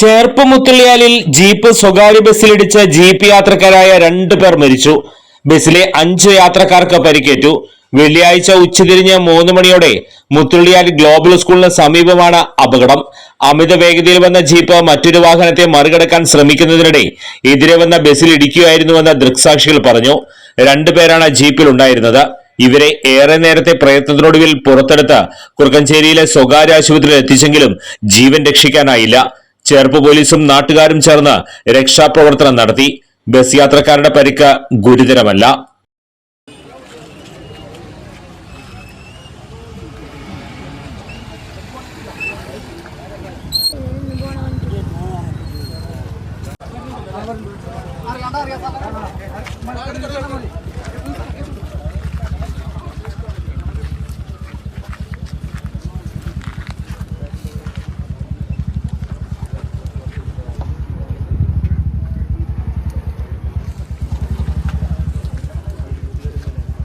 Cherpu മുത്തുള്ളിയാലിൽ jeep സ്വകാര്യ ബസ്സിലിടിച്ച് jeep യാത്രക്കാരായ രണ്ടു പേർ മരിച്ചു. ബസ്സിലെ അഞ്ച് യാത്രക്കാർക്ക് പരിക്കേറ്റു. വെള്ളിയാഴ്ച ഉച്ചതിരിഞ്ഞ് മൂന്ന് മണിയോടെ മുത്തുള്ളിയാൽ ഗ്ലോബൽ സ്കൂളിന് സമീപമാണ് അപകടം. അമിത വേഗതയിൽ വന്ന ജീപ്പ് മറ്റൊരു വാഹനത്തെ മറികടക്കാൻ ശ്രമിക്കുന്നതിനിടെ എതിരെ വന്ന ബസ്സിൽ ഇടിക്കുകയായിരുന്നുവെന്ന് ദൃക്സാക്ഷികൾ പറഞ്ഞു. രണ്ടുപേരാണ് ജീപ്പിൽ ഉണ്ടായിരുന്നത് ഇവരെ ഏറെ നേരത്തെ പ്രയത്നത്തിനൊടുവിൽ പുറത്തെടുത്ത് കുറുക്കഞ്ചേരിയിലെ സ്വകാര്യ ആശുപത്രിയിൽ എത്തിച്ചെങ്കിലും ജീവൻ രക്ഷിക്കാനായില്ല. ചേർപ്പ് പോലീസും നാട്ടുകാരും ചേർന്ന് രക്ഷാപ്രവർത്തനം നടത്തി. ബസ് യാത്രക്കാരുടെ പരിക്ക് ഗുരുതരമല്ല.